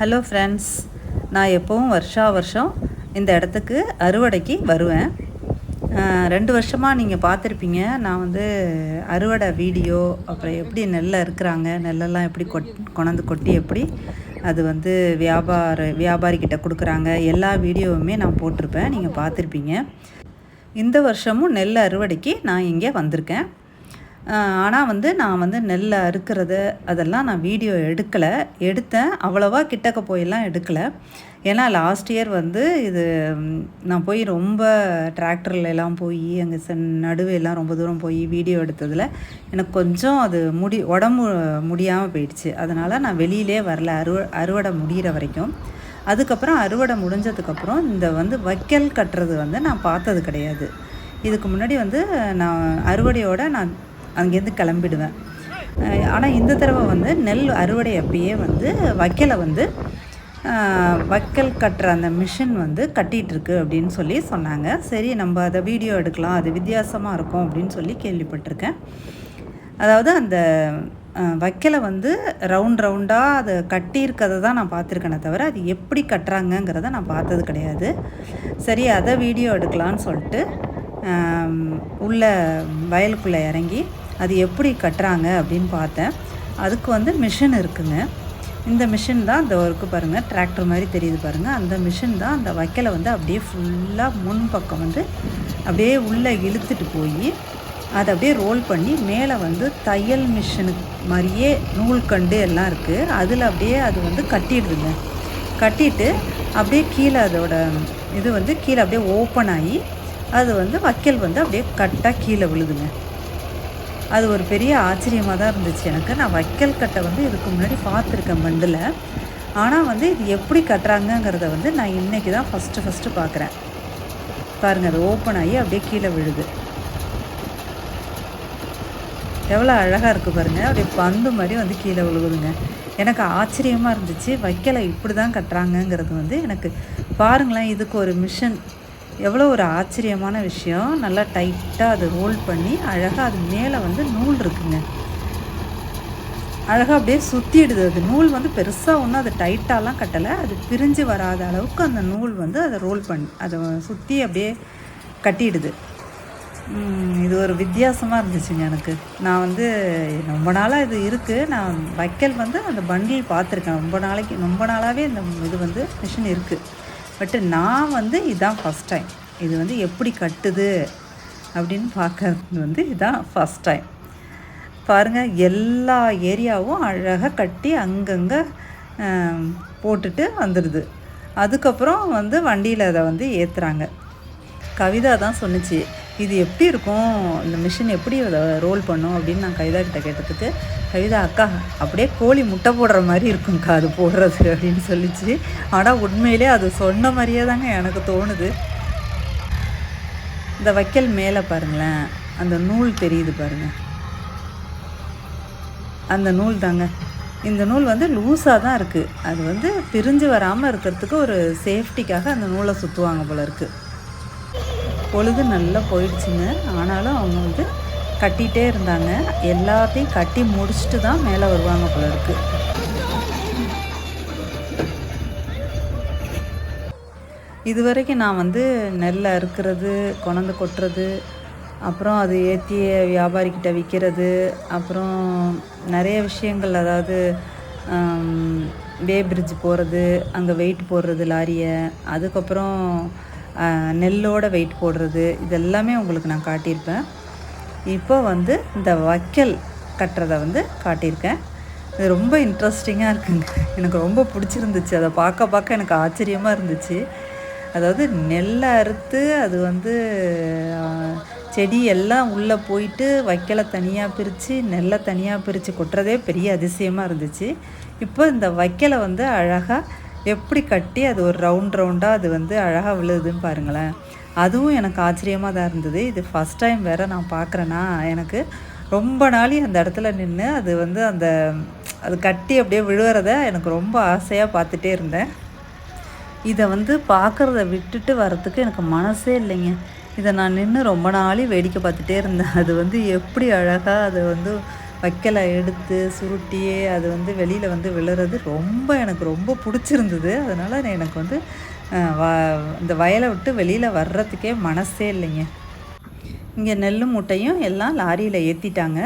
Hello friends நான் எப்போவும் வருஷா வருஷம் இந்த இடத்துக்கு அறுவடைக்கு வருவேன். ரெண்டு வருஷமாக நீங்கள் பார்த்துருப்பீங்க. நான் வந்து அறுவடை வீடியோ அப்புறம் எப்படி நெல்லை இருக்கிறாங்க நெல்லெல்லாம் எப்படி கொட் கொண்டாந்து கொட்டி எப்படி அது வந்து வியாபார வியாபாரிக்கிட்ட கொடுக்குறாங்க எல்லா வீடியோவுமே நான் போட்டிருப்பேன். நீங்கள் பார்த்துருப்பீங்க. இந்த வருஷமும் நெல் அறுவடைக்கு நான் இங்கே வந்திருக்கேன். ஆனால் வந்து நான் வந்து நெல்லை அறுக்கிறது அதெல்லாம் நான் வீடியோ எடுக்கலை. எடுத்தேன். அவ்வளோவா கிட்டக்க போயெல்லாம் எடுக்கலை. ஏன்னா லாஸ்ட் இயர் வந்து இது நான் போய் ரொம்ப டிராக்டர்ல எல்லாம் போய் அங்கே சென் நடுவே எல்லாம் ரொம்ப தூரம் போய் வீடியோ எடுத்ததில் எனக்கு கொஞ்சம் அது முடி உடம்பு முடியாமல் போயிடுச்சு. அதனால் நான் வெளியிலே வரல. அறுவ அறுவடை முடிகிற வரைக்கும். அதுக்கப்புறம் அறுவடை முடிஞ்சதுக்கப்புறம் இந்த வந்து வைக்கல் கட்டுறது வந்து நான் பார்த்தது கிடையாது. இதுக்கு முன்னாடி வந்து நான் அறுவடையோடு நான் அங்கேருந்து கிளம்பிடுவேன். ஆனால் இந்த தடவை வந்து நெல் அறுவடை அப்பயே வந்து வைக்கலை வந்து வைக்கல் கட்டுற அந்த மிஷின் வந்து கட்டிகிட்ருக்கு அப்படின்னு சொல்லி சொன்னாங்க. சரி நம்ம அதை வீடியோ எடுக்கலாம் அது வித்தியாசமாக இருக்கும் அப்படின்னு சொல்லி கேள்விப்பட்டிருக்கேன். அதாவது அந்த வைக்கலை வந்து ரவுண்ட் ரவுண்டாக அதை கட்டியிருக்கதை தான் நான் பார்த்துருக்கேனே தவிர அது எப்படி கட்டுறாங்கங்கிறத நான் பார்த்தது கிடையாது. சரி அதை வீடியோ எடுக்கலான்னு சொல்லிட்டு உள்ள வயலுக்குள்ளே இறங்கி அது எப்படி கட்டுறாங்க அப்படின்னு பார்த்தேன். அதுக்கு வந்து மிஷின் இருக்குங்க. இந்த மிஷின் தான் இந்த ஒர்க்கு பாருங்கள் டிராக்டர் மாதிரி தெரியுது பாருங்கள் அந்த மிஷின் தான் அந்த வைக்கலை வந்து அப்படியே ஃபுல்லாக முன் பக்கம் வந்து அப்படியே உள்ளே இழுத்துட்டு போய் அதை அப்படியே ரோல் பண்ணி மேலே வந்து தையல் மிஷினுக்கு மாதிரியே நூல்கண்டு எல்லாம் இருக்குது அதில் அப்படியே அது வந்து கட்டிடுதுங்க. கட்டிட்டு அப்படியே கீழே அதோட இது வந்து கீழே அப்படியே ஓப்பன் ஆகி அது வந்து வக்கல் வந்து அப்படியே கட்டாக கீழே விழுதுங்க. அது ஒரு பெரிய ஆச்சரியமாக தான் இருந்துச்சு எனக்கு. நான் வைக்கல் கட்டை வந்து இதுக்கு முன்னாடி பார்த்துருக்கேன் மண்டில் ஆனால் வந்து இது எப்படி கட்டுறாங்கங்கிறத வந்து நான் இன்றைக்கி தான் ஃபஸ்ட்டு ஃபஸ்ட்டு பார்க்குறேன் பாருங்கள் அது ஓப்பன் ஆகி அப்படியே கீழே விழுது. எவ்வளோ அழகாக இருக்குது பாருங்கள் அப்படியே பந்து மாதிரி வந்து கீழே விழுகுதுங்க. எனக்கு ஆச்சரியமாக இருந்துச்சு. வைக்கலை இப்படி தான் கட்டுறாங்கங்கிறது வந்து எனக்கு பாருங்களேன் இதுக்கு ஒரு மிஷின் எவ்வளோ ஒரு ஆச்சரியமான விஷயம். நல்லா டைட்டாக அது ரோல் பண்ணி அழகாக அது மேலே வந்து நூல் இருக்குங்க. அழகாக அப்படியே சுற்றிடுது அது. நூல் வந்து பெருசாக ஒன்றும் அது டைட்டாலாம் கட்டலை. அது பிரிஞ்சு வராத அளவுக்கு அந்த நூல் வந்து அதை ரோல் பண்ணி அதை சுற்றி அப்படியே கட்டிடுது. இது ஒரு வித்தியாசமாக இருந்துச்சுங்க எனக்கு. நான் வந்து ரொம்ப நாளாக இது இருக்குது நான் வைக்கல் வந்து அந்த பண்டில் பார்த்துருக்கேன். ரொம்ப நாளைக்கு ரொம்ப நாளாகவே இந்த இது வந்து மிஷின் இருக்குது பட்டு நான் வந்து இதுதான் ஃபஸ்ட் டைம் இது வந்து எப்படி கட்டுது அப்படின்னு பார்க்கறது வந்து இதுதான் ஃபஸ்ட் டைம் பாருங்கள் எல்லா ஏரியாவும் அழகாக கட்டி அங்கங்கே போட்டுட்டு வந்துடுது அதுக்கப்புறம் வந்து வண்டியில் அதை வந்து ஏற்றுறாங்க கவிதா தான் சொன்னிச்சு இது எப்படி இருக்கும்? இந்த மிஷின் எப்படி அதை ரோல் பண்ணும்? அப்படின்னு நான் கவிதா கிட்ட கேட்டதுக்கு கவிதா அக்கா அப்படியே கோழி முட்டை போடுற மாதிரி இருக்கும்க்கா அது போடுறது அப்படின்னு சொல்லிச்சு. ஆனால் உண்மையிலே அது சொன்ன மாதிரியே தாங்க எனக்கு தோணுது. இந்த வைக்கல் மேலே பாருங்களேன். அந்த நூல் தெரியுது பாருங்கள் அந்த நூல் தாங்க. இந்த நூல் வந்து லூஸாக தான் இருக்குது அது வந்து பிரிஞ்சு வராமல் இருக்கிறதுக்கு ஒரு சேஃப்டிக்காக அந்த நூலை சுற்றுவாங்க போல இருக்குது பொழுது நல்லா போயிடுச்சுங்க. ஆனாலும் அவங்க வந்து கட்டிகிட்டே இருந்தாங்க. எல்லாத்தையும் கட்டி முடிச்சுட்டு தான் மேலே வருவாங்க போல இருக்கு. இது வரைக்கும் நான் வந்து நெல்லை அறுக்கிறது கொணந்து கொட்டுறது அப்புறம் அது ஏற்றி வியாபாரிக்கிட்ட விற்கிறது அப்புறம் நிறைய விஷயங்கள் அதாவது வே பிரிட்ஜ் போகிறது அங்கே வெயிட் போடுறது லாரியை அதுக்கப்புறம் நெல்லோட வெயிட் போடுறது இதெல்லாமே உங்களுக்கு நான் காட்டியிருப்பேன். இப்போ வந்து இந்த வைக்கல் கட்டுறதை வந்து காட்டியிருக்கேன். இது ரொம்ப இன்ட்ரெஸ்டிங்காக இருக்குங்க. எனக்கு ரொம்ப பிடிச்சிருந்துச்சு. அதை பார்க்க பார்க்க எனக்கு ஆச்சரியமாக இருந்துச்சு. அதாவது நெல்லை அறுத்து அது வந்து செடி எல்லாம் உள்ளே போயிட்டு வைக்கலை தனியாக பிரித்து நெல்லை தனியாக பிரித்து கொட்டுறதே பெரிய அதிசயமாக இருந்துச்சு. இப்போ இந்த வைக்கலை வந்து அழகாக எப்படி கட்டி அது ஒரு ரவுண்ட் ரவுண்டாக அது வந்து அழகாக விழுதுன்னு பாருங்களேன். அதுவும் எனக்கு ஆச்சரியமாக தான் இருந்தது. இது ஃபஸ்ட் டைம் வேறு நான் பார்க்குறேன்னா எனக்கு ரொம்ப நாளி அந்த இடத்துல நின்று அது வந்து அந்த அது கட்டி அப்படியே விழுகிறத எனக்கு ரொம்ப ஆசையாக பார்த்துட்டே இருந்தேன். இதை வந்து பார்க்குறத விட்டுட்டு வரத்துக்கு எனக்கு மனசே இல்லைங்க. இதை நான் நின்று ரொம்ப நாளி வேடிக்கை பார்த்துட்டே இருந்தேன். அது வந்து எப்படி அழகாக அதை வந்து வைக்கலை எடுத்து சுருட்டி அது வந்து வெளியில் வந்து விழுறது ரொம்ப எனக்கு ரொம்ப பிடிச்சிருந்தது. அதனால் எனக்கு வந்து வ இந்த வயலை விட்டு வெளியில் வர்றதுக்கே மனசே இல்லைங்க. இங்கே நெல் மூட்டையும் எல்லாம் லாரியில் ஏற்றிட்டாங்க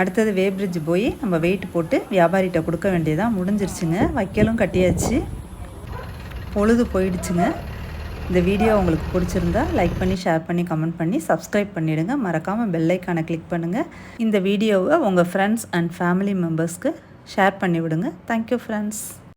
அடுத்தது வேப்ரிட்ஜ் போய் நம்ம வெயிட் போட்டு வியாபாரிகிட்ட கொடுக்க வேண்டியதாக முடிஞ்சிருச்சுங்க. வைக்கலும் கட்டியாச்சு. பொழுது போயிடுச்சுங்க. இந்த வீடியோ உங்களுக்கு பிடிச்சிருந்தா லைக் பண்ணி ஷேர் பண்ணி கமெண்ட் பண்ணி சப்ஸ்கிரைப் பண்ணிவிடுங்க மறக்காமல் பெல் கிளிக் பண்ணுங்கள் இந்த வீடியோவை உங்கள் ஃப்ரெண்ட்ஸ் அண்ட் ஃபேமிலி மெம்பர்ஸ்க்கு ஷேர் பண்ணி விடுங்க தேங்க்யூ ஃப்ரெண்ட்ஸ்